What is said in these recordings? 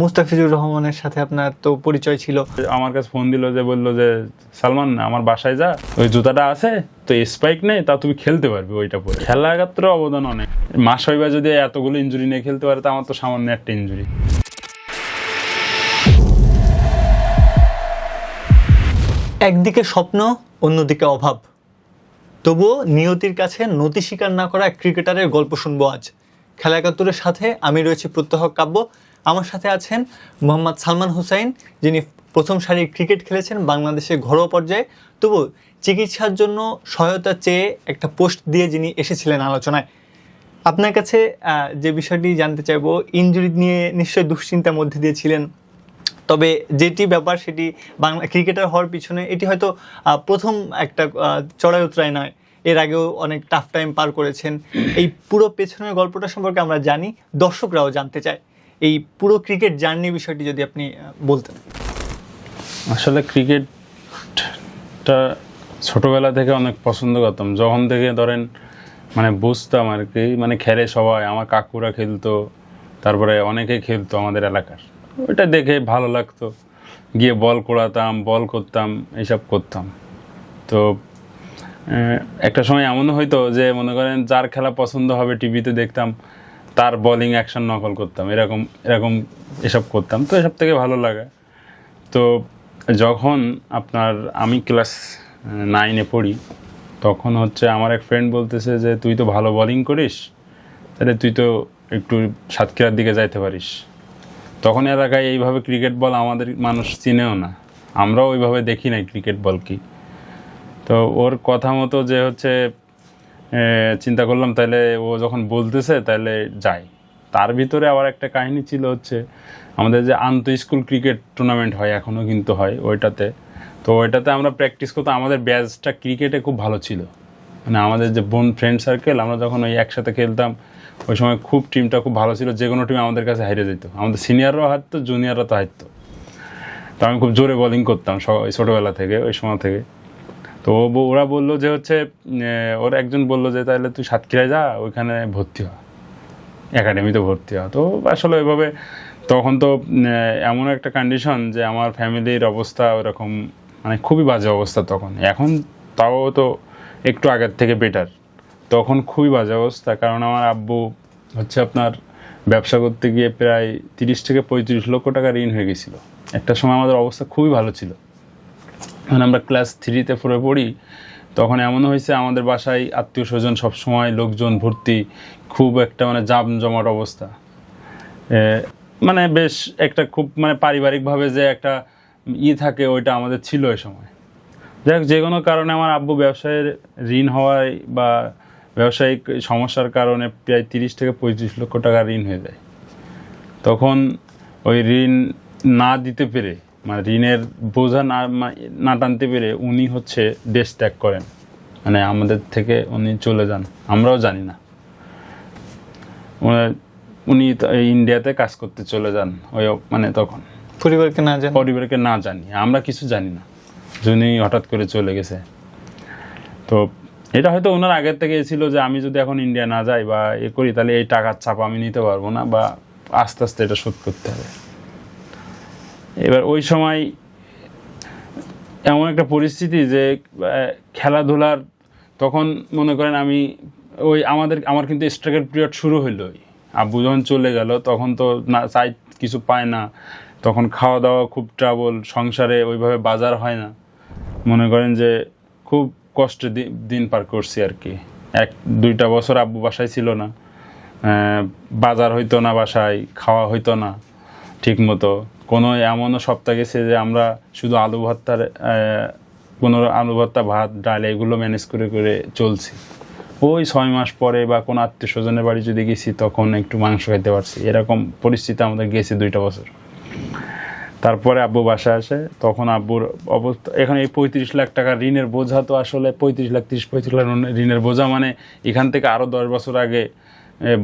মুস্তাফিজুর রহমানের সাথে আপনার তো পরিচয় ছিল। আমার কাছে ফোন দিল যে বলল যে সালমান আমার বাসায় যা ওই জুতাটা আছে তো স্পাইক নেই তা তুমি খেলতে পারবে ওইটা পরে। খেলা ক্ষেত্রে অবদান অনেক। মাস হইবা যদি এতগুলো ইঞ্জুরি নিয়ে খেলতে পারে তো আমার তো সামান্য একটা ইঞ্জুরি একদিকে স্বপ্ন অন্যদিকে অভাব। তবুও নিয়তির কাছে নতি স্বীকার না করা এক ক্রিকেটারের গল্প শুনব আজ। খেলা একাত্তরের সাথে আমি রয়েছি প্রত্যহ কাব্য। আমার সাথে আছেন মোহাম্মদ সালমান হুসাইন, যিনি প্রথম সারির ক্রিকেট খেলেছেন বাংলাদেশের ঘরোয়া পর্যায়ে। তবু চিকিৎসার জন্য সহায়তা চেয়ে একটা পোস্ট দিয়ে যিনি এসেছিলেন আলোচনায়। আপনার কাছে যে বিষয়টি জানতে চাইব, ইনজুরি নিয়ে নিশ্চয়ই দুশ্চিন্তার মধ্যে দিয়ে ছিলেন। তবে যেটি ব্যাপার, সেটি বাংলা ক্রিকেটার হওয়ার পিছনে, এটি হয়তো প্রথম একটা চড়াই উতরাই নয়। এর আগেও অনেক টাফ টাইম পার করেছেন। এই পুরো পেছনের গল্পটা সম্পর্কে আমরা জানি, দর্শকরাও জানতে চায়। এই পুরো ক্রিকেট জার্নি বিষয়টি যদি আপনি বলতেন। আসলে ক্রিকেটটা ছোটবেলা থেকে অনেক পছন্দ করতাম। যখন থেকে ধরেন মানে বুঝতাম আর কি মানে খেলে সবাই, আমার কাকুরা খেলতো, তারপরে অনেকে খেলতো আমাদের এলাকার। ওইটা দেখে ভালো লাগতো। গিয়ে বল কোড়াতাম, বল করতাম, এইসব করতাম। তো একটা সময় এমনও হয়তো যে, মনে করেন যার খেলা পছন্দ হবে, টিভিতে দেখতাম তার বোলিং অ্যাকশন নকল করতাম, এরকম এরকম এসব করতাম। তো এসব থেকে ভালো লাগে। তো যখন আপনার আমি ক্লাস নাইনে পড়ি, তখন হচ্ছে আমার এক ফ্রেন্ড বলতেছে যে, তুই তো ভালো বলিং করিস, তাহলে তুই তো একটু সাতক্ষীরার দিকে যাইতে পারিস। তখন এলাকায় এইভাবে ক্রিকেট বল আমাদের মানুষ চিনেও না। আমরাও ওইভাবে দেখি নাই ক্রিকেট বল কি। তো ওর কথা মতো যে হচ্ছে চিন্তা করলাম তাহলে ও যখন বলতেছে তাহলে যাই। তার ভিতরে আবার একটা কাহিনী ছিল হচ্ছে, আমাদের যে আন্ত স্কুল ক্রিকেট টুর্নামেন্ট হয় এখনও কিন্তু হয় ওইটাতে। তো ওইটাতে আমরা প্র্যাকটিস করতাম, আমাদের ব্যাচটা ক্রিকেটে খুব ভালো ছিল। মানে আমাদের যে বোন ফ্রেন্ড সার্কেল আমরা যখন ওই একসাথে খেলতাম, ওই সময় খুব টিমটা খুব ভালো ছিল, যে কোনো টিম আমাদের কাছে হারিয়ে যেত। আমাদের সিনিয়ররাও হারতো জুনিয়ররা তো হারতো। তো আমি খুব জোরে বলিং করতাম ছোটোবেলা থেকে, ওই সময় থেকে। তো ওরা বলল যে হচ্ছে ওর একজন বলল যে তাহলে তুই সাতক্ষীরায় যা, ওইখানে ভর্তি হ। একাডেমিতে ভর্তি হ। তো আসলে ওইভাবে তখন তো এমন একটা কন্ডিশন যে আমার ফ্যামিলির অবস্থা ওরকম মানে খুবই বাজে অবস্থা তখন। এখন তাও তো একটু আগের থেকে বেটার তখন খুবই বাজে অবস্থা। কারণ আমার আব্বু হচ্ছে আপনার ব্যবসা করতে গিয়ে প্রায় তিরিশ থেকে পঁয়ত্রিশ লক্ষ টাকা ঋণ হয়ে গেছিল। একটা সময় আমাদের অবস্থা খুবই ভালো ছিল। যখন আমরা ক্লাস থ্রিতে ফোরে পড়ি, তখন এমন হয়েছে আমাদের বাসায় আত্মীয় স্বজন সবসময় লোকজন ভর্তি, খুব একটা মানে জাম জমাট অবস্থা মানে বেশ একটা খুব মানে পারিবারিকভাবে যে একটা ই থাকে ওইটা আমাদের ছিল ওই সময়। যাই হোক, যে কোনো কারণে আমার আব্বু ব্যবসায়ের ঋণ হওয়ায় বা ব্যবসায়িক সমস্যার কারণে প্রায় তিরিশ থেকে পঁয়ত্রিশ লক্ষ টাকা ঋণ হয়ে যায়। তখন ওই ঋণ না দিতে পেরে মানে ঋণের বোঝা না না টানতে পেরে উনি হচ্ছে দেশ ত্যাগ করেন। মানে আমাদের থেকে উনি চলে যান। আমরাও জানি না। উনি- উনি ইন্ডিয়াতে কাজ করতে চলে যান ওই মানে তখন। পরিবারকে না জানেন পরিবারকে না জানি। আমরা কিছু জানি না। যিনি হঠাৎ করে চলে গেছে। তো এটা হয়তো ওনার আগের থেকে ছিল যে আমি যদি এখন ইন্ডিয়া না যাই বা এ করি তাহলে এই টাকার চাপ আমি নিতে পারব না বা আস্তে আস্তে এটা শোধ করতে হবে। এবার ওই সময় এমন একটা পরিস্থিতি যে খেলাধুলার তখন মনে করেন আমি ওই আমাদের, আমার কিন্তু স্ট্রাগল পিরিয়ড শুরু হইল। আব্বু যখন চলে গেল, তখন তো না চাই কিছু পায় না। তখন খাওয়া দাওয়া খুব ট্রাবল সংসারে ওইভাবে বাজার হয় না। মনে করেন যে, খুব কষ্টে দিন পার করছি আর কি। এক, দুইটা বছর আব্বু বাসায় ছিল না। বাজার হইতো না বাসায়, খাওয়া হইতো না ঠিক মতো কোনো এমনও সপ্তাহ গেছে যে আমরা শুধু আলু ভর্তার আহ, কোনো আলু ভর্তা ভাত ডাল এগুলো ম্যানেজ করে করে চলছি। ওই ছয় মাস পরে বা কোনো আত্মীয় স্বজনের বাড়ি যদি গেছি তখন একটু মাংস খাইতে পারছি। এরকম পরিস্থিতি আমাদের গেছে দুইটা বছর। তারপরে আব্বু বাসায় আসে তখন আব্বুর অবস্থা এখন এই পঁয়ত্রিশ লাখ টাকা ঋণের বোঝা তো আসলে পঁয়ত্রিশ লাখ তিরিশ পঁয়ত্রিশ লাখ ঋণের বোঝা মানে এখান থেকে আরও দশ বছর আগে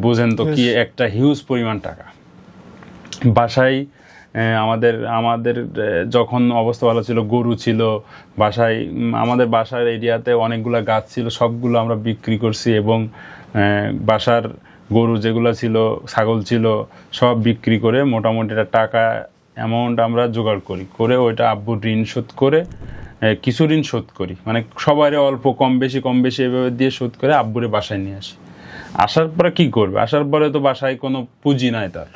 বোঝেন তো কি একটা হিউজ পরিমাণ টাকা। বাসায় আমাদের আমাদের যখন অবস্থা ভালো ছিল, গরু ছিল, বাসায় আমাদের বাসার এরিয়াতে অনেকগুলো গাছ ছিল, সবগুলো আমরা বিক্রি করছি এবং বাসার গরু যেগুলো ছিল, ছাগল ছিল, সব বিক্রি করে মোটামুটি একটা টাকা অ্যামাউন্ট আমরা জোগাড় করি। করে ওইটা আব্বুর ঋণ শোধ করে কিছু ঋণ শোধ করি। মানে সবাই অল্প, কম বেশি কম বেশি এভাবে দিয়ে শোধ করে আব্বুরে বাসায় নিয়ে আসি। আসার পরে কি করবে? আসার পরে তো বাসায় কোনো পুঁজি নাই তার।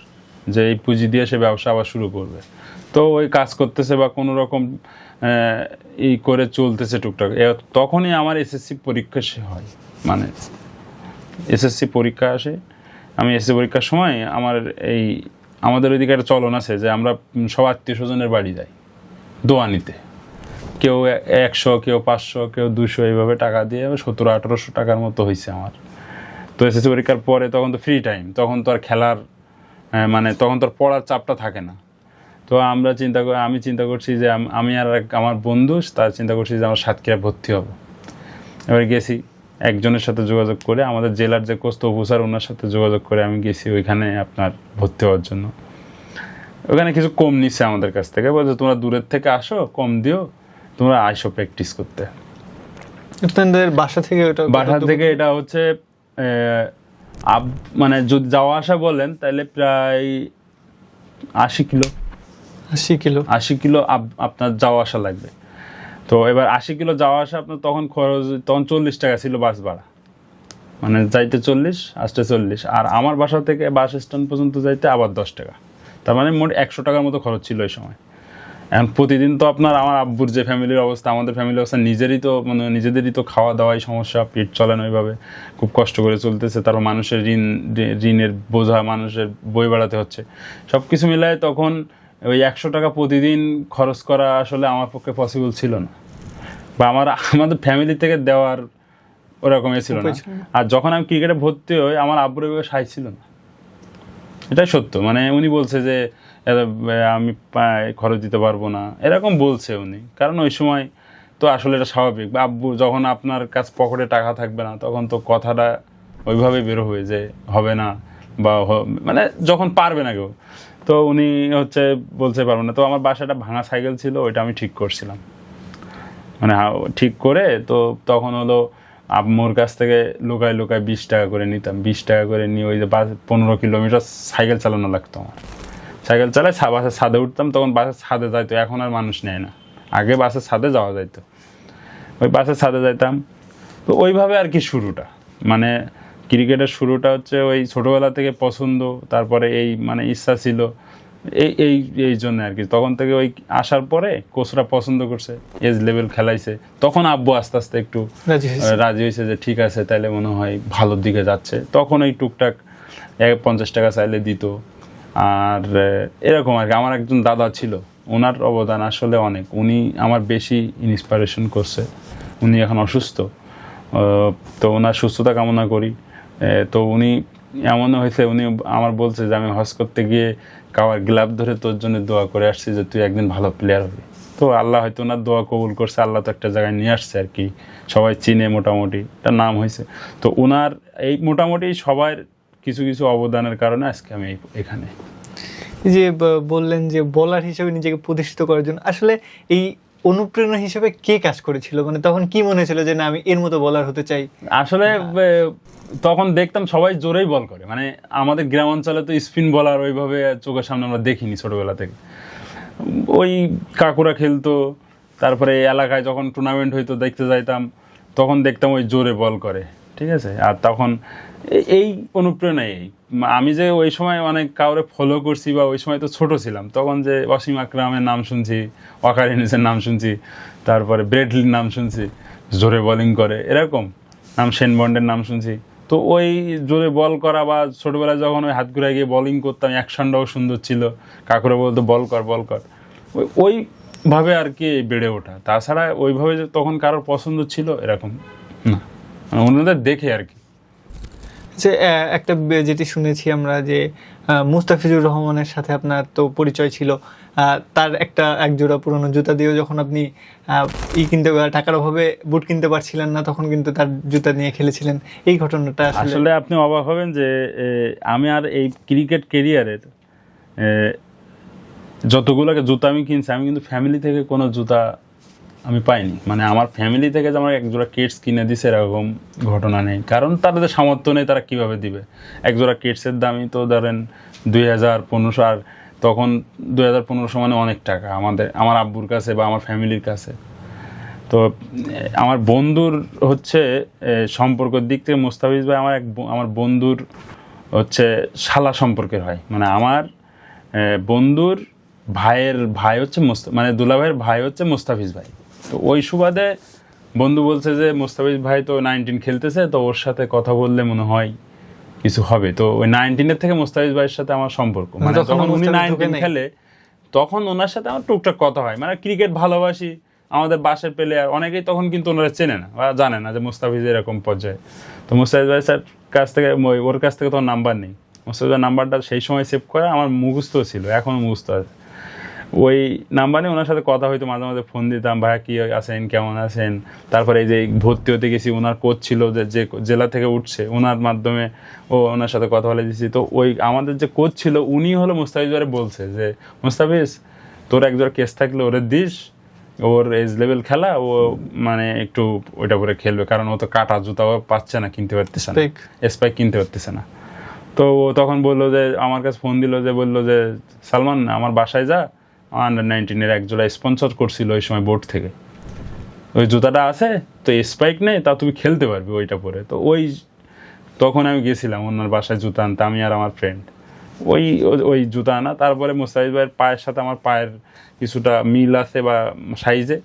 যে এই পুঁজি দিয়ে সে ব্যবসা আবার শুরু করবে। তো ওই কাজ করতেছে বা কোনো রকম ই করে চলতেছে টুকটাক। তখনই আমার এসএসসি পরীক্ষা সে হয়। মানে এসএসসি পরীক্ষা আসে। আমি এসএসসি পরীক্ষার সময় আমার এই, আমাদের ওইদিকে একটা চলন আছে যে আমরা সব আত্মীয় স্বজনের বাড়ি যাই দোয়া নিতে কেউ একশো, কেউ পাঁচশো, কেউ দুশো এইভাবে টাকা দিয়ে সতেরো, আঠারোশো টাকার মতো হয়েছে আমার। তো এসএসসি পরীক্ষার পরে তখন তো ফ্রি টাইম তখন তো আর খেলার মানে তখন তো আর পড়ার চাপটা থাকে না। তো আমরা চিন্তা করি আমি চিন্তা করছি যে আমি আর এক আমার বন্ধু তার চিন্তা করছি যে আমার সাতক্ষীরা ভর্তি হব। এবার গেছি একজনের সাথে যোগাযোগ করে আমাদের জেলার যে কোস্ত অফিসার ওনার সাথে যোগাযোগ করে আমি গেছি ওইখানে আপনার ভর্তি হওয়ার জন্য। ওখানে কিছু কম নিচ্ছে আমাদের কাছ থেকে বলছে তোমরা দূরের থেকে আসো কম দিও তোমরা আইসো প্র্যাকটিস করতে। বাসা থেকে ওটা বাসা থেকে এটা হচ্ছে আব- মানে যদি যাওয়া আসা বলেন তাহলে প্রায় আশি কিলো। আশি কিলো? আশি কিলো আপ- আপনার যাওয়া আসা লাগবে। তো এবার আশি কিলো যাওয়া আসা আপনার তখন খরচ তখন চল্লিশ টাকা ছিল বাস ভাড়া। মানে যাইতে চল্লিশ আসতে চল্লিশ। আর আমার বাসা থেকে বাস স্ট্যান্ড পর্যন্ত যাইতে আবার দশ টাকা। তার মানে মোট একশো টাকার মতো খরচ ছিল ওই সময়। এখন প্রতিদিন তো আপনার আমার আব্বুর যে ফ্যামিলির অবস্থা আমাদের ফ্যামিলির অবস্থা নিজেরই তো মানে নিজেদেরই তো খাওয়া দাওয়াই সমস্যা পেট চলে না ওইভাবে। খুব কষ্ট করে চলতেছে তারপর মানুষের ঋণ ঋণের বোঝা মানুষের বই বাড়াতে হচ্ছে। সব কিছু মিলায় তখন ওই একশো টাকা প্রতিদিন খরচ করা আসলে আমার পক্ষে পসিবল ছিল না। বা আমার আমাদের ফ্যামিলি থেকে দেওয়ার ওরকম এ ছিল না। আর যখন আমি ক্রিকেটে ভর্তি হই আমার আব্বুর সাই ছিল না। এটাই সত্য। মানে উনি বলছে যে আমি খরচ দিতে পারব না। এরকম বলছে উনি। কারণ ওই সময় তো আসলে এটা স্বাভাবিক। বা আব্বু, যখন আপনার কাছে পকেটে টাকা থাকবে না, তখন তো কথাটা ওইভাবে বেরো হয়ে যে হবে না বা মানে যখন পারবে না কেউ। তো উনি হচ্ছে বলতে পারব না। তো আমার বাসাটা ভাঙা সাইকেল ছিল, ওইটা আমি ঠিক করছিলাম। মানে ঠিক করে তো তখন হলো আম্মুর কাছ থেকে লুকায় লুকায় বিশ টাকা করে নিতাম। বিশ টাকা করে নিয়ে ওই যে পনেরো কিলোমিটার সাইকেল চালানো লাগতো আমার। সাইকেল চালায় বাসের ছাদে উঠতাম তখন বাসের ছাদে যাইতো এখন আর মানুষ নেয় না। আগে বাসের ছাদে যাওয়া যাইতো। ওই বাসের ছাদে যাইতাম। তো ওইভাবে আর কি শুরুটা। মানে ক্রিকেটের শুরুটা হচ্ছে ওই ছোটোবেলা থেকে পছন্দ তারপরে এই মানে ইচ্ছা ছিল এই এই এই জন্য আর কি। তখন থেকে ওই আসার পরে কোচরা পছন্দ করছে এজ লেভেল খেলাইছে। তখন আব্বু আস্তে আস্তে একটু রাজি হয়েছে। রাজি হয়েছে যে ঠিক আছে তাইলে মনে হয় ভালোর দিকে যাচ্ছে। তখন ওই টুকটাক এক পঞ্চাশ টাকা চাইলে দিত। আর এরকম আর কি। আমার একজন দাদা ছিল ওনার অবদান আসলে অনেক। উনি আমার বেশি ইন্সপিরেশন করছে। উনি এখন অসুস্থ। তো ওনার সুস্থতা কামনা করি। তো উনি এমনও হয়েছে, উনি আমার বলছে যে, আমি হজ করতে গিয়ে কাবার গ্লাভ ধরে তোর জন্য দোয়া করে আসছি যে, তুই একদিন ভালো প্লেয়ার হবি। তো আল্লাহ হয়তো ওনার দোয়া কবুল করছে, আল্লাহ তো একটা জায়গায় নিয়ে আসছে আর কি। সবাই চিনে মোটামুটি। তার নাম হয়েছে। তো ওনার এই মোটামুটি সবার কিছু কিছু অবদানের কারণে আজকে আমি এখানে। যে বললেন যে বলার হিসেবে নিজেকে প্রতিষ্ঠিত করার জন্য আসলে এই অনুপ্রেরণা হিসেবে কে কাজ করেছিল? মানে তখন কি মনে হয়েছিল যে না আমি এর মতো বলার হতে চাই? আসলে তখন দেখতাম সবাই জোরেই বল করে। মানে আমাদের গ্রাম অঞ্চলে তো স্পিন বলার ওইভাবে চোখের সামনে আমরা দেখিনি ছোটবেলা থেকে। ওই কাকুরা খেলতো তারপরে এই এলাকায় যখন টুর্নামেন্ট হইতো দেখতে যাইতাম তখন দেখতাম ওই জোরে বল করে। ঠিক আছে? আর তখন এই অনুপ্রেরণা এই। আমি যে ওই সময় অনেক কাউরে ফলো করছি বা ওই সময় তো ছোট ছিলাম, তখন যে অসীম আকরামের নাম শুনছি ওয়াকার ইনিসের নাম শুনছি, তারপরে ব্রেডলির নাম শুনছি, জোরে বোলিং করে, এরকম নাম সেন বন্ডের নাম শুনছি। তো ওই জোরে বল করা বা ছোটোবেলায় যখন ওই হাত ঘুরায় গিয়ে বলিং করতাম অ্যাকশনটাও সুন্দর ছিল। কাকুরা বলতো বল কর বল কর। ওই, ওইভাবে আর কি বেড়ে ওঠা। তাছাড়া ওইভাবে তখন কারোর পছন্দ ছিল, এরকম না। মানে অন্যদের দেখে আর কি। যে একটা যেটি শুনেছি আমরা যে মুস্তাফিজুর রহমানের সাথে আপনার তো পরিচয় ছিল। তার একটা এক জোড়া পুরনো জুতা দিয়েও যখন আপনি ই কিনতে টাকার অভাবে বুট কিনতে পারছিলেন না, তখন কিন্তু তার জুতা নিয়ে খেলেছিলেন। এই ঘটনাটা আসলে আপনি অবাক হবেন যে আমি আর এই ক্রিকেট কেরিয়ারের যতগুলোকে জুতা আমি কিনছি, আমি কিন্তু ফ্যামিলি থেকে কোনো জুতা আমি পাইনি। মানে আমার ফ্যামিলি থেকে যে আমার একজোড়া কিডস কিনে দিছে এরকম ঘটনা নেই। কারণ তাদের সামর্থ্য নেই, তারা কীভাবে দিবে? একজোড়া কিডসের দামই তো ধরেন দুই হাজার পনেরোশো, আর তখন দুই হাজার পনেরোশো মানে অনেক টাকা আমাদের, আমার আব্বুর কাছে বা আমার ফ্যামিলির কাছে। তো, আমার বন্ধুর হচ্ছে সম্পর্কের দিক থেকে মুস্তাফিজ ভাই আমার এক আমার বন্ধুর হচ্ছে শালা সম্পর্কের হয়। মানে আমার বন্ধুর ভাইয়ের ভাই হচ্ছে মুস্তা মানে দুলা ভাইয়ের ভাই হচ্ছে মুস্তাফিজ ভাই। তো ওই সুবাদে বন্ধু বলছে যে মুস্তাফিজ ভাই তো নাইনটিন খেলতেছে তো ওর সাথে কথা বললে মনে হয় কিছু হবে। তো ওই নাইনটিনের থেকে মুস্তাফিজ ভাইয়ের সাথে আমার সম্পর্ক। মানে যখন উনি নাইনটিন খেলে তখন ওনার সাথে আমার টুকটাক কথা হয়। মানে ক্রিকেট ভালোবাসি আমাদের বাসের প্লেয়ার অনেকেই তখন কিন্তু ওনারা চেনে না বা জানে না যে মুস্তাফিজ এরকম পর্যায়ে। তো মুস্তাফিজ ভাই স্যার কাছ থেকে ওর কাছ থেকে তো নাম্বার নেই। মুস্তাফিজ নাম্বারটা সেই সময় সেভ করা আমার মুখস্থ ছিল এখনও মুখস্থ আছে। ওই নাম্বারে ওনার সাথে কথা হয়তো মাঝে মাঝে ফোন দিতাম ভাইয়া কি আছেন? কেমন আছেন? তারপরে এই যে ভর্তি হতে গেছি ওনার কোচ ছিল যে যে জেলা থেকে উঠছে ওনার মাধ্যমে ও ওনার সাথে কথা বলে দিয়েছি তো ওই আমাদের যে কোচ ছিল উনি হলো মুস্তাফিজ ভাইয়ের বলছে যে মুস্তাফিজ তোর একজন কেস থাকলে ওরে দিস ওর এজ লেভেল খেলা ও মানে একটু ওইটা করে খেলবে কারণ ও তো কাটা জুতাও পাচ্ছে না কিনতে পারতেছে না. স্পাইক কিনতে পারতেছে না। তো ও তখন বলল যে আমার কাছে ফোন দিল যে বলল যে সালমান আমার বাসায় যা আন্ডার নাইনটিনের এক জোড়া স্পন্সর করছিল ওই সময় বোর্ড থেকে। ওই জুতাটা আছে, তো স্পাইক নেই, তা তুমি খেলতে পারবে ওইটা পরে। তো ওই তখন আমি গেছিলাম, ওনার বাসায় জুতা আনতে, আমি আর আমার ফ্রেন্ড ওই ওই জুতা আনা, তারপরে মুস্তাফিজ ভাইয়ের পায়ের সাথে আমার পায়ের কিছুটা মিল আছে বা সাইজে,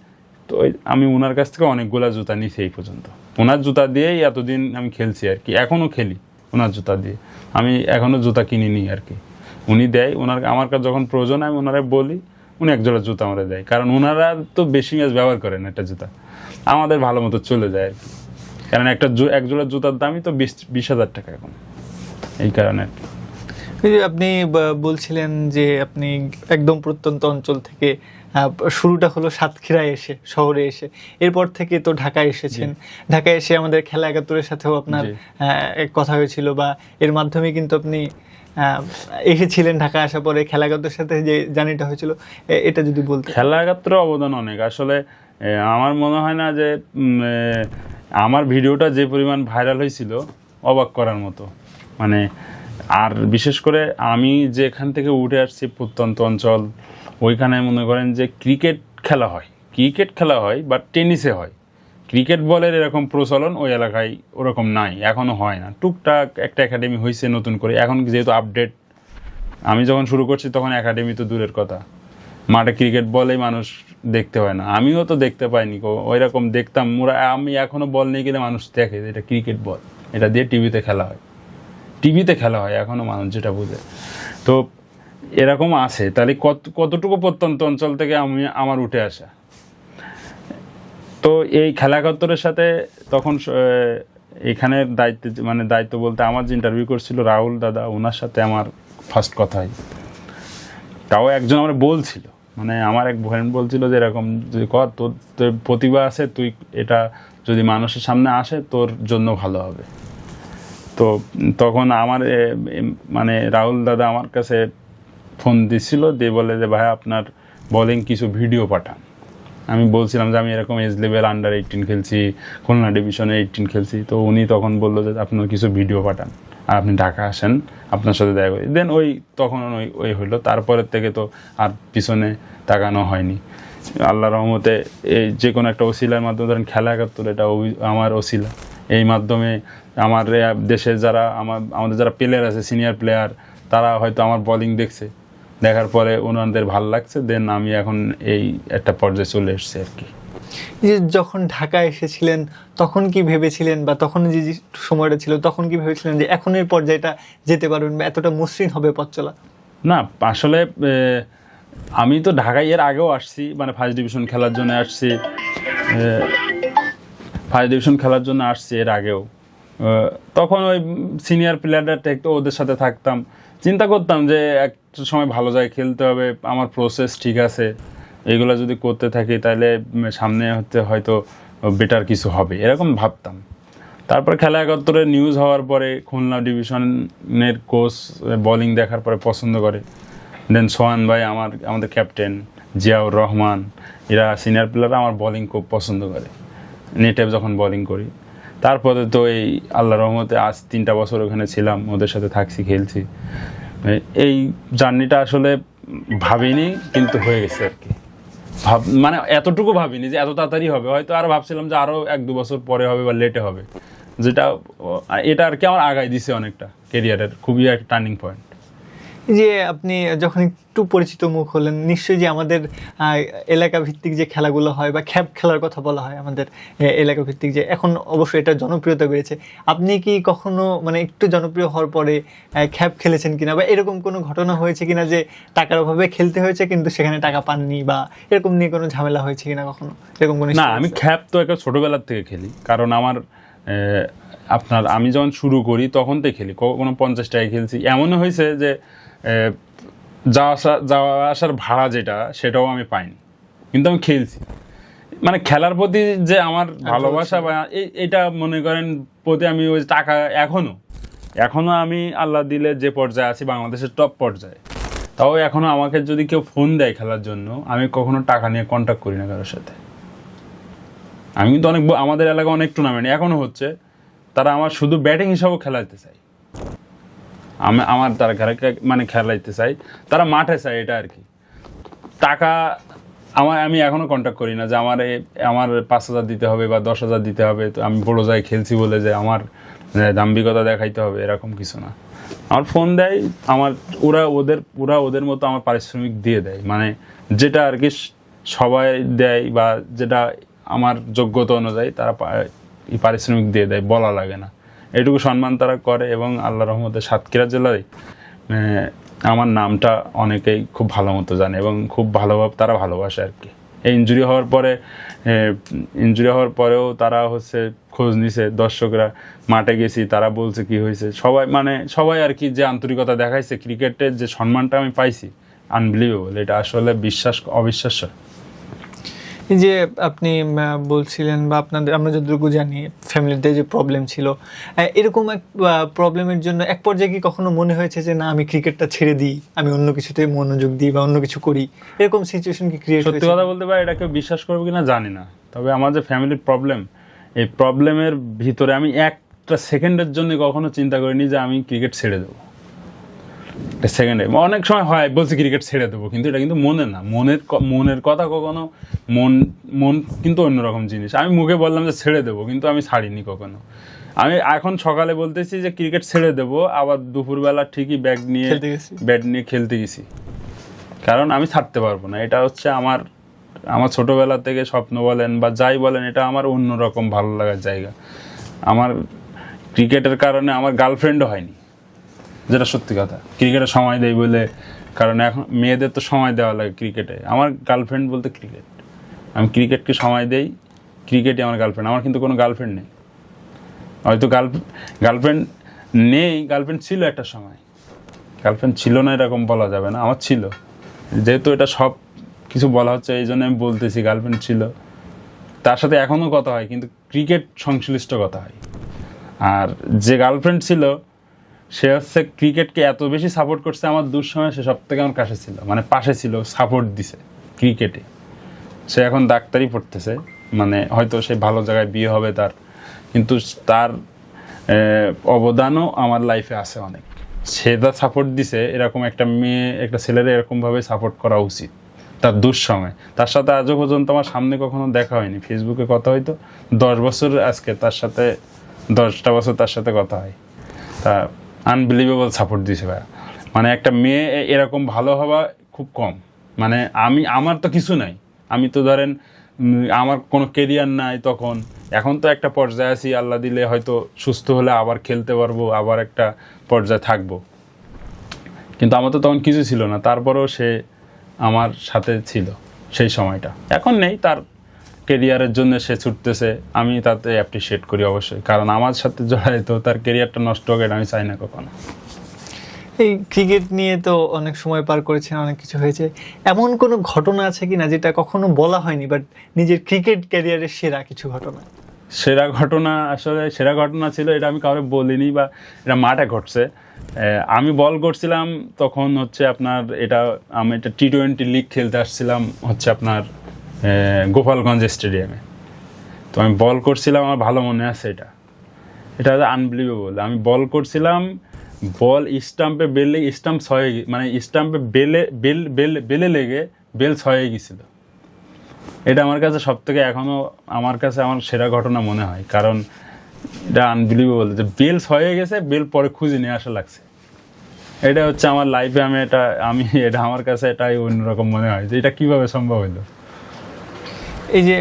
তো ওই আমি ওনার কাছ থেকে অনেকগুলা জুতা নিছি এই পর্যন্ত। ওনার জুতা দিয়েই এতদিন আমি খেলছি আর কি এখনও খেলি ওনার জুতা দিয়ে। আমি এখনও জুতা কিনিনি আর কি। উনি দেয় ওনার আমার কাছে যখন প্রয়োজন আমি ওনারা বলি উনি এক জোড়া জুতা আমাদের দেয়। কারণ ওনারা তো বেশি ম্যাচ ব্যবহার করেন একটা জুতা। আমাদের ভালো মতো চলে যায় আর কি। কারণ একটা এক জোড়া জুতার দামই তো বিশ বিশ হাজার টাকা এখন। এই কারণে আর কি। আপনি বলছিলেন যে আপনি একদম প্রত্যন্ত অঞ্চল থেকে শুরুটা হলো সাতক্ষীরায় এসে শহরে এসে। এরপর থেকে তো ঢাকায় এসেছেন। ঢাকায় এসে আমাদের খেলা একাত্তরের সাথেও আপনার কথা হয়েছিল বা এর মাধ্যমে কিন্তু আপনি এসেছিলেন ঢাকা আসার পরে খেলা একাত্তরের সাথে যে জার্নিটা হয়েছিল এটা যদি বলতে খেলা একাত্তরে অবদান অনেক। আসলে আমার মনে হয় না যে আমার ভিডিওটা যে পরিমাণ ভাইরাল হয়েছিল, অবাক করার মতো। মানে আর বিশেষ করে আমি যেখান থেকে উঠে আসছি প্রত্যন্ত অঞ্চল, ওইখানে মনে করেন যে ক্রিকেট খেলা হয়। ক্রিকেট খেলা হয় বা টেনিসে হয়। ক্রিকেট বলের এরকম প্রচলন ওই এলাকায় ওরকম নাই এখনও হয় না। টুকটাক একটা একাডেমি হয়েছে নতুন করে। এখন যেহেতু আপডেট, আমি যখন শুরু করছি তখন একাডেমি তো দূরের কথা। মাঠে ক্রিকেট বলেই মানুষ দেখতে হয় না। আমিও তো দেখতে পাইনি। ওই রকম দেখতাম মোরা আমি এখনও বল নিয়ে গেলে মানুষ দেখে এটা ক্রিকেট বল। এটা দিয়ে টিভিতে খেলা হয়। টিভিতে খেলা হয়, এখনও মানুষ যেটা বুঝে। তো এরকম আছে। তাহলে কত, কতটুকু প্রত্যন্ত অঞ্চল থেকে আমি, আমার উঠে আসা? তো এই খেলা একাত্তরের সাথে তখন এখানের দায়িত্ব মানে দায়িত্ব বলতে আমার যে ইন্টারভিউ করছিল রাহুল দাদা, ওনার সাথে আমার ফার্স্ট কথা হয় তাও একজন আমার বলছিল মানে আমার এক ফ্রেন্ড বলছিল যে এরকম যদি কর, তোর প্রতিভা আছে, তুই এটা যদি মানুষের সামনে আসে, তোর জন্য ভালো হবে। তো তখন আমার মানে রাহুল দাদা আমার কাছে ফোন দিছিল, দিয়ে বলে যে, ভাই, আপনার বলিং কিছু ভিডিও পাঠান। আমি বলছিলাম যে আমি এরকম এজ লেভেল আন্ডার এইটিন খেলছি, খুলনা ডিভিশনে এইটিন খেলছি। তো উনি তখন বলল যে আপনার কিছু ভিডিও পাঠান। আর আপনি ঢাকা আসেন, আপনার সাথে দেখা করি। দেন ওই তখন ওই ওই হইল। তারপরের থেকে তো আর পিছনে তাকানো হয়নি। আল্লাহ রহমতে এই যে কোনো একটা ওসিলার মাধ্যমে ধরেন খেলা একাত্তর, এটা আমার ওসিলা। এই মাধ্যমে আমার দেশের যারা আমার, আমাদের যারা প্লেয়ার আছে সিনিয়র প্লেয়ার তারা হয়তো আমার বলিং দেখছে। দেখার পরে ওনাদের ভালো লাগছে দেন আমি এখন এই একটা পর্যায়ে চলে এসেছি আর কি। যে যখন ঢাকা এসেছিলেন তখন কি ভেবেছিলেন বা তখন যে সময়টা ছিল তখন কি ভেবেছিলেন যে এখন এই পর্যায়টা যেতে পারবেন বা এতটা মসৃণ হবে পথ চলা? না আসলে আমি তো ঢাকায় এর আগেও আসছি মানে ফার্স্ট ডিভিশন খেলার জন্য আসছি ফার্স্ট ডিভিশন খেলার জন্য আসছি এর আগেও। তখন ওই সিনিয়র প্লেয়াররা একটু ওদের সাথে থাকতাম। চিন্তা করতাম যে একটা সময় ভালো যায় খেলতে হবে, আমার প্রসেস ঠিক আছে। এগুলো যদি করতে থাকি তাহলে সামনে হতে হয়তো বেটার কিছু হবে, এরকম ভাবতাম। তারপর খেলা একাত্তরে নিউজ হওয়ার পরে, খুলনা ডিভিশনের কোচ বোলিং দেখার পরে পছন্দ করে। দেন সোহান ভাই আমার, আমাদের ক্যাপ্টেন জিয়াউর রহমান, এরা সিনিয়র প্লেয়ার আমার বোলিং খুব পছন্দ করে। নেটে যখন বোলিং করি। তারপরে তো এই আল্লাহ রহমতে আজ তিনটা বছর ওখানে ছিলাম, ওদের সাথে থাকছি, খেলছি। এই জার্নিটা আসলে ভাবিনি, কিন্তু হয়ে গেছে আর কি। ভাব মানে এতটুকু ভাবিনি যে এত তাড়াতাড়ি হবে। হয়তো আর ভাবছিলাম যে আরও এক দু বছর পরে হবে বা লেটে হবে। যেটা, এটা আর কি আমার আগায় দিছে অনেকটা কেরিয়ারের খুবই একটা টার্নিং পয়েন্ট যে আপনি যখন একটু পরিচিত মুখ হলেন নিশ্চয়ই যে আমাদের এলাকা ভিত্তিক যে খেলাগুলো হয় বা খ্যাপ খেলার কথা বলা হয় আমাদের এলাকা ভিত্তিক যে এখন অবশ্যই এটা জনপ্রিয়তা বেড়েছে। আপনি কি কখনো মানে একটু জনপ্রিয় হওয়ার পরে খ্যাপ খেলেছেন কিনা বা এরকম কোনো ঘটনা হয়েছে কিনা যে টাকার অভাবে খেলতে হয়েছে কিন্তু সেখানে টাকা পাননি বা এরকম নিয়ে কোনো ঝামেলা হয়েছে কিনা কখনো? এরকম কোনো না আমি খ্যাপ তো একটা ছোটবেলার থেকে খেলি। কারণ আমার আহ, আপনার আমি যখন শুরু করি তখন থেকে খেলি। ক- কোনো পঞ্চাশ টাকায় খেলছি। এমনও হয়েছে যে যাওয়া আসা যাওয়া আসার ভাড়া যেটা সেটাও আমি পাইনি। কিন্তু আমি খেলছি। মানে খেলার প্রতি যে আমার ভালোবাসা বা এটা মনে করেন প্রতি আমি ওই টাকা এখনও এখনও আমি আল্লাহ দিলে যে পর্যায়ে আছি বাংলাদেশের টপ পর্যায়ে তাও এখনও আমাকে যদি কেউ ফোন দেয় খেলার জন্য আমি কখনো টাকা নিয়ে কন্ট্যাক্ট করি না কারোর সাথে। আমি কিন্তু অনেক আমাদের এলাকায় অনেক টুর্নামেন্ট এখনও হচ্ছে তারা আমার শুধু ব্যাটিং হিসাবেও খেলাইতে চাই আমি আমার তারা ঘরে মানে খেলাইতে চাই। তারা মাঠে চাই এটা আর কি। টাকা আমার, আমি এখনও কন্ট্যাক্ট করি না যে আমার আমার পাঁচ হাজার দিতে হবে বা দশ হাজার দিতে হবে। তো আমি বড় জায়গায় খেলছি বলে যে আমার দাম্ভিকতা দেখাইতে হবে, এরকম কিছু না। আমার ফোন দেয়, আমার, ওরা ওদের ওরা ওদের মতো আমার পারিশ্রমিক দিয়ে দেয়। মানে যেটা আর কি সবাই দেয় বা যেটা আমার যোগ্যতা অনুযায়ী তারা পারিশ্রমিক দিয়ে দেয়, বলা লাগে না। এটুকু সম্মান তারা করে এবং আল্লাহ রহমতে সাতক্ষীরা জেলায় আমার নামটা অনেকেই খুব ভালো মতো জানে এবং খুব ভালোভাবে তারা ভালোবাসে আর কি। এই ইঞ্জুরি হওয়ার পরে ইঞ্জুরি হওয়ার পরেও তারা হচ্ছে খোঁজ নিছে, দর্শকরা মাঠে গেছি, তারা বলছে কি হয়েছে। সবাই মানে সবাই আর কি যে আন্তরিকতা দেখাইছে ক্রিকেটের যে সম্মানটা আমি পাইছি আনবিলিভেবল এটা আসলে বিশ্বাস, অবিশ্বাস্য। যে আপনি বলছিলেন বা আপনাদের আমরা যতটুকু জানি ফ্যামিলিতে যে প্রবলেম ছিল এরকম এক প্রবলেমের জন্য এক পর্যায়ে কি কখনো মনে হয়েছে যে না আমি ক্রিকেটটা ছেড়ে দিই আমি অন্য কিছুতে মনোযোগ দিই বা অন্য কিছু করি এরকম সিচুয়েশন কি ক্রিয়েট সত্যি কথা বলতে পারি এটা কেউ বিশ্বাস করবে কিনা জানি না। তবে আমার যে ফ্যামিলির প্রবলেম এই প্রবলেমের ভিতরে আমি একটা সেকেন্ডের জন্য কখনো চিন্তা করিনি যে আমি ক্রিকেট ছেড়ে দেবো। সেকেন্ডে অনেক সময় হয় বলছি ক্রিকেট ছেড়ে দেবো কিন্তু এটা কিন্তু মনে না। মনের মনের কথা কখনো মন মন কিন্তু অন্যরকম জিনিস। আমি মুখে বললাম যে ছেড়ে দেবো কিন্তু আমি ছাড়িনি কখনো। আমি এখন সকালে বলতেছি যে ক্রিকেট ছেড়ে দেবো আবার দুপুরবেলা ঠিকই ব্যাগ নিয়ে ব্যাট নিয়ে খেলতে গেছি। কারণ আমি ছাড়তে পারব না। এটা হচ্ছে আমার আমার ছোটোবেলা থেকে স্বপ্ন বলেন বা যাই বলেন এটা আমার অন্যরকম ভালো লাগার জায়গা। আমার ক্রিকেটের কারণে আমার গার্লফ্রেন্ডও হয়নি। যেটা সত্যি কথা। ক্রিকেটে সময় দেয় বলে, কারণ এখন মেয়েদের তো সময় দেওয়া লাগে ক্রিকেটে। আমার গার্লফ্রেন্ড বলতে ক্রিকেট আমি ক্রিকেটকে সময় দেই ক্রিকেটই আমার গার্লফ্রেন্ড আমার কিন্তু কোনো গার্লফ্রেন্ড নেই। হয়তো গার্ল গার্লফ্রেন্ড নেই গার্লফ্রেন্ড ছিল একটা সময়। গার্লফ্রেন্ড ছিল না এরকম বলা যাবে না, আমার ছিল। যেহেতু এটা সব কিছু বলা হচ্ছে, এই জন্য আমি বলতেছি গার্লফ্রেন্ড ছিল। তার সাথে এখনও কথা হয়, কিন্তু ক্রিকেট সংশ্লিষ্ট কথা হয়। আর যে গার্লফ্রেন্ড ছিল সে হচ্ছে ক্রিকেটকে এত বেশি সাপোর্ট করছে, আমার দুঃসময় সে সব থেকে আমার কাছে ছিল। মানে পাশে ছিল সাপোর্ট দিছে ক্রিকেটে সে এখন ডাক্তারই পড়তেছে মানে হয়তো সে ভালো জায়গায় বিয়ে হবে তার, কিন্তু তার অবদানও আমার লাইফে আছে অনেক। সে তার সাপোর্ট দিছে, এরকম একটা মেয়ে, একটা ছেলের এরকমভাবে সাপোর্ট করা উচিত, তার দুঃসময়। তার সাথে আজও পর্যন্ত আমার সামনে কখনো দেখা হয়নি। ফেসবুকে কথা হয়তো দশ বছর আজকে তার সাথে, দশটা বছর তার সাথে কথা হয়। তা আনবিলিভেবল সাপোর্ট দিয়েছে ভাইয়া। মানে একটা মেয়ে এরকম ভালো হওয়া খুব কম। মানে আমি, আমার তো কিছু নাই। আমি তো ধরেন আমার কোনো কেরিয়ার নাই তখন। এখন তো একটা পর্যায়ে আছি, আল্লাহ দিলে হয়তো সুস্থ হলে আবার খেলতে পারব, আবার একটা পর্যায়ে থাকব। কিন্তু আমার তো তখন কিছু ছিল না। তারপরেও সে আমার সাথে ছিল সেই সময়টা। এখন নেই, তার কেরিয়ারের জন্য সে ছুটতেছে আমি তাতে অ্যাপ্রিসিয়েট করি অবশ্যই। কারণ আমার সাথে জড়ায় তো তার কেরিয়ারটা নষ্ট হোক এটা আমি চাই না কখনো। এই ক্রিকেট নিয়ে তো অনেক সময় পার করেছেন অনেক কিছু হয়েছে। এমন কোনো ঘটনা আছে কি না যেটা কখনো বলা হয়নি বাট নিজের ক্রিকেট ক্যারিয়ারের সেরা কিছু ঘটনা? সেরা ঘটনা আসলে সেরা ঘটনা ছিল এটা আমি কাউকে বলিনি বা এটা মাঠে ঘটছে। আমি বল করছিলাম তখন হচ্ছে আপনার এটা আমি একটা টি টোয়েন্টি লিগ খেলতে আসছিলাম হচ্ছে আপনার গোপালগঞ্জ স্টেডিয়ামে। তো আমি বল করছিলাম, আমার ভালো মনে আছে এটা। এটা আনবিলিভেবল আমি বল করছিলাম, বল স্টাম্পে বেলে, স্টাম্প ছয়ে মানে স্টাম্পে বেলে, বেল বেল, বেলে লেগে বেল ছয়ে গেছিল। এটা আমার কাছে সব থেকে এখনও আমার কাছে আমার সেরা ঘটনা মনে হয়, কারণ এটা আনবিলিভেবল যে বেল হয়ে গেছে, বেল পরে খুঁজে নিয়ে আসা লাগছে। এটা হচ্ছে আমার লাইফে আমি এটা আমি, এটা আমার কাছে এটাই অন্যরকম মনে হয় যে এটা কীভাবে সম্ভব হলো। এই যে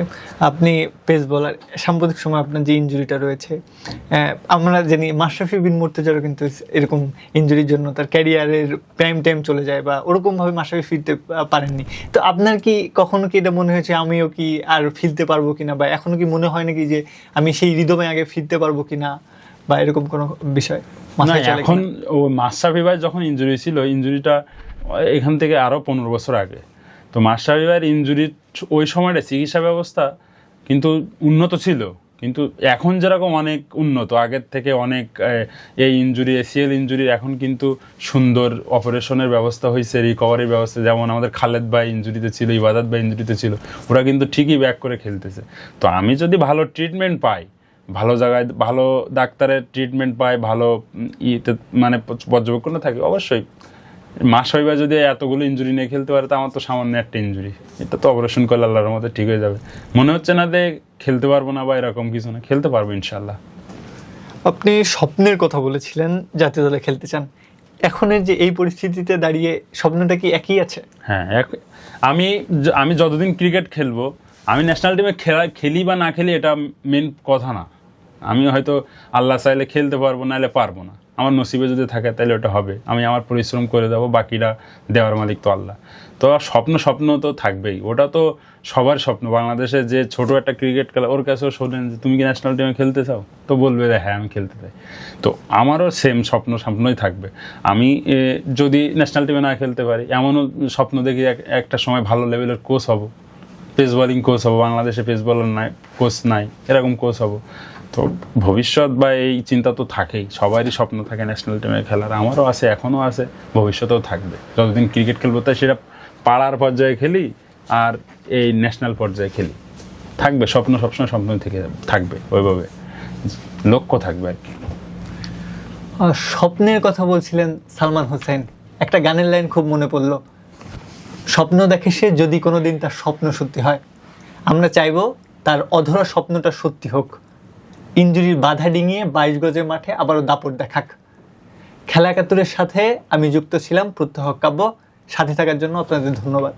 আপনি পেস বলার সাম্প্রতিক সময় আপনার যে ইনজুরিটা রয়েছে আমরা জানি মাশরাফি বিন মুর্তজারও কিন্তু এরকম ইনজুরির জন্য তার ক্যারিয়ারের প্রাইম টাইম চলে যায় বা ওরকমভাবে মাশরাফি ফিরতে পারেননি। তো আপনার কি কখনো কি এটা মনে হয়েছে আমিও কি আর ফিরতে পারব কিনা বা এখনও কি মনে হয় নাকি যে আমি সেই রিদমে আগে ফিরতে পারব কিনা বা এরকম কোনো বিষয় এখন ও মাস্টাফি ভাই যখন ইনজুরি ছিল ইনজুরিটা এখান থেকে আরও পনেরো বছর আগে। তো মাস্টাফি ভাইয়ের ইনজুরির ওই সময়টা চিকিৎসা ব্যবস্থা কিন্তু উন্নত ছিল। কিন্তু এখন যেরকম অনেক উন্নত, আগের থেকে অনেক এই ইনজুরি এসিএল ইনজুরির এখন কিন্তু সুন্দর অপারেশনের ব্যবস্থা হয়েছে রিকভারির ব্যবস্থা। যেমন আমাদের খালেদ ভাই ইনজুরিতে ছিল, ইবাদত ভাই ইনজুরিতে ছিল, ওরা কিন্তু ঠিকই ব্যাক করে খেলতেছে। তো আমি যদি ভালো ট্রিটমেন্ট পাই, ভালো জায়গায় ভালো ডাক্তারের ট্রিটমেন্ট পাই, ভালো ইতে মানে পর্য- পর্যবেক্ষণ থাকে, অবশ্যই মাস হইবা যদি এতগুলো ইঞ্জুরি নিয়ে খেলতে পারে তো আমার তো সামান্য একটা ইঞ্জুরি এটা তো অপারেশন করলে আল্লাহর মধ্যে ঠিক হয়ে যাবে। মনে হচ্ছে না যে খেলতে পারব না বা এরকম কিছু না। খেলতে পারব ইনশাল্লাহ আপনি স্বপ্নের কথা বলেছিলেন জাতীয় দলে খেলতে চান। এখনের যে এই পরিস্থিতিতে দাঁড়িয়ে স্বপ্নটা কি একই আছে? হ্যাঁ এক- আমি আমি যতদিন ক্রিকেট খেলব আমি ন্যাশনাল টিমে খেলা খেলি বা না খেলি এটা মেন কথা না। আমি হয়তো আল্লাহ চাইলে খেলতে পারব নাহলে পারব না। আমার নসিবে যদি থাকে তাহলে ওটা হবে। আমি আমার পরিশ্রম করে দেবো, বাকিরা দেওয়ার মালিক তো আল্লাহ। তো স্বপ্ন স্বপ্ন তো থাকবেই। ওটা তো সবার স্বপ্ন। বাংলাদেশে যে ছোট একটা ক্রিকেট খেলা, ওর কাছেও শোনেন যে, তুমি কি ন্যাশনাল টিমে খেলতে চাও? তো বলবে যে হ্যাঁ আমি খেলতে চাই। তো আমারও সেম স্বপ্ন, স্বপ্নই থাকবে। আমি যদি ন্যাশনাল টিমে না খেলতে পারি, এমনও স্বপ্ন দেখি এক- একটা সময় ভালো লেভেলের কোচ হব। পেস বোলিং কোচ হব। বাংলাদেশে পেস বলার নাই কোচ নাই, এরকম কোচ হব। তো ভবিষ্যৎ বা এই চিন্তা তো থাকেই। সবারই স্বপ্ন থাকে ন্যাশনাল টিমে খেলার। আমারও আছে, এখনও আছে, ভবিষ্যতেও থাকবে। যতদিন ক্রিকেট খেলব, তাই সেটা পাড়ার পর্যায়ে খেলি আর এই ন্যাশনাল পর্যায়ে খেলি। থাকবে, স্বপ্ন সবসময় স্বপ্ন থেকে থাকবে, ওইভাবে। লক্ষ্য থাকবে আর কি। স্বপ্নের কথা বলছিলেন সালমান হোসেন। একটা গানের লাইন খুব মনে পড়ল। স্বপ্ন দেখে সে যদি কোনো দিন তার স্বপ্ন সত্যি হয়, আমরা চাইব তার অধরা স্বপ্নটা সত্যি হোক। ইঞ্জুরির বাধা ডিঙিয়ে বাইশ গজের মাঠে আবারও দাপট দেখাক। খেলা একাত্তরের সাথে আমি যুক্ত ছিলাম প্রত্যহ কাব্য। সাথে থাকার জন্য আপনাদের ধন্যবাদ।